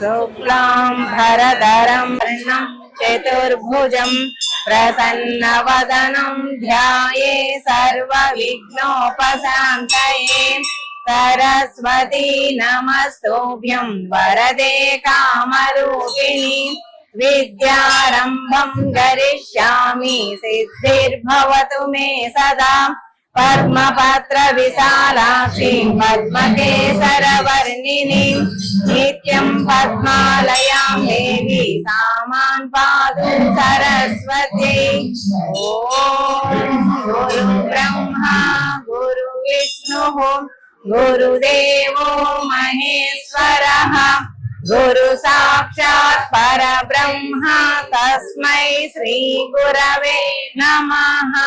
शुक्लां भरधरं चतुर्भुजं प्रसन्नवदनं ध्याये सर्वविघ्नोपशान्तये सरस्वती नमस्तुभ्यं वरदे कामरूपिणि विद्यारम्भं करिष्यामि सिद्धिर्भवतु मे सदा पद्मपत्र विशालाक्षीं पद्मकेसरवर्णिनीं नित्यं पद्मालयां देवी सामान् पातु सरस्वती ॐ गुरु ब्रह्मा गुरु विष्णुः गुरुदेवो महेश्वरः गुरु साक्षात् परब्रह्म तस्मै श्रीगुरवे नमः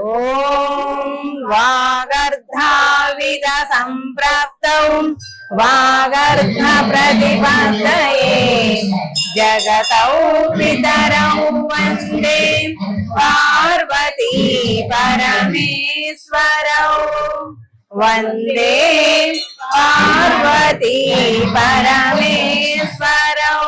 ॐ वागर्धाविद వాగర్ధ ప్రతిపత్తయే జగతౌ పితరౌ వందే పార్వతీ పరమేశ్వరౌ. వందే పార్వతీ పరమేశ్వరౌ.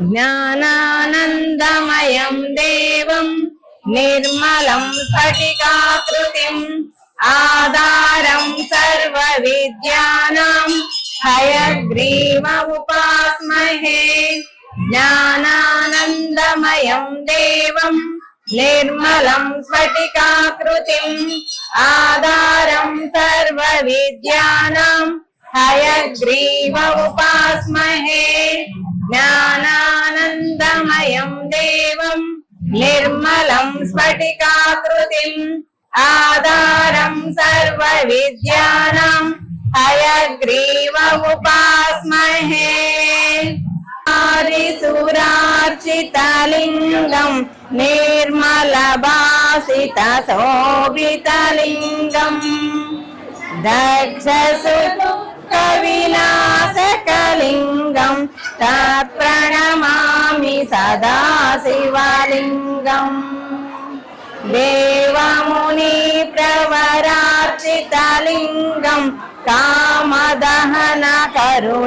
జ్ఞానానందమయం దేవం నిర్మలం స్ఫటికాకృతిం. ఆధారం సర్వ విద్యానాం హయగ్రీవముపాస్మహే. జ్ఞానానందమయం దేవం నిర్మలం స్ఫటికాకృతిం. ఆధారం సర్వ విద్యానాం హయగ్రీవముపాస్మహే. జ్ఞానానందమయం దేవం నిర్మలం స్ఫటికాకృతిం. ఆధారం సర్వ విద్యానం హయగ్రీవ ఉపాస్మహే ఆరిసురార్చితలింగం నిర్మలభాసిత శోభితలింగం దక్షసు కవిలాసకలింగం తప్రణమామి సదా శివలింగం ముని ప్రవరార్చితలింగం కామదహన కరుణాకరలింగం.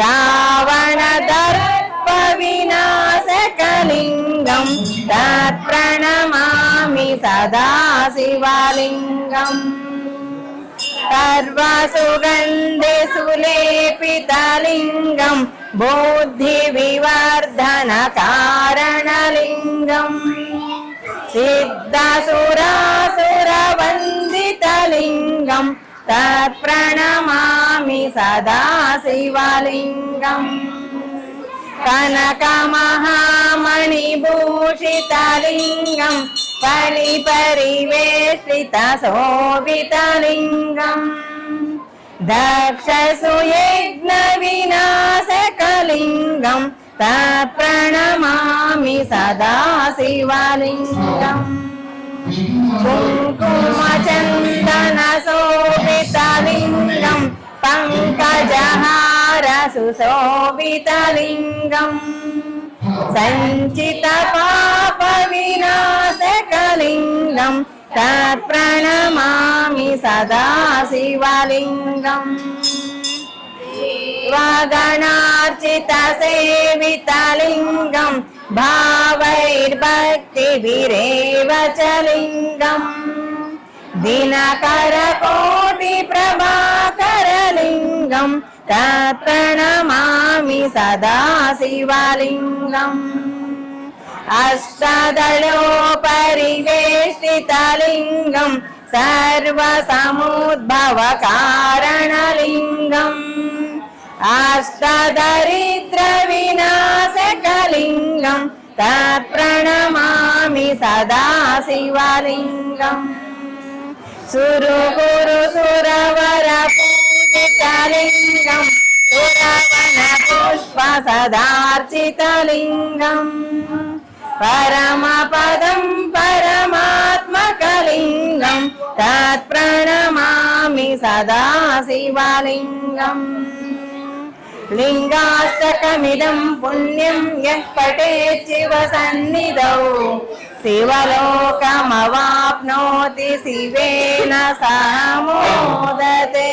రావణ దర్ప వినాశకలింగం తత్ప్రణమామి సదా శివలింగం సర్వసుగంధి సులేపితలింగం బుద్ధి వివర్ధన కారణలింగం. सिद्धसुरासुरवन्दितलिङ्गं तत्प्रणमामि सदा शिवलिङ्गम् कनकमहामणिभूषितलिङ्गं फलिपरिवेष्टितशोभितलिङ्गम् ప్రణమామి సదా శివలింగం. కుంకుమచందన శోభితలింగం పంకజహార సుశోభితలింగం సంచిత పాప వినాశకలింగం తత్ప్రణమామి సదా శివలింగం. सदा शिवलिङ्गम् स्वगणार्चितसेवितलिङ्गं भावैर्भक्तिभिरेव च लिङ्गम् दिनकरकोटिप्रभाकरलिङ्गं तत्प्रणमामि सदा शिवलिङ्गम् अष्टदलोपरिवेष्टितलिङ्गं सर्वसमुद्भवकारणलिङ्गम् अष्टदरिद्रविनाशकलिङ्गं तत्प्रणमामि सदा शिवलिङ्गम् सुरुगुरु सुरवर पूजितलिङ्गं सुरवन पुष्प सदार्चितलिङ्गम् परमपदं परमात्मकलिङ्गं तत्प्रणमामि सदा शिवलिङ्गम् లింగాష్టకమిదం పుణ్యం ఎప్పటే శివ సన్నిధౌ. శివలోకమవాప్నోతి శివేన సహమోదతే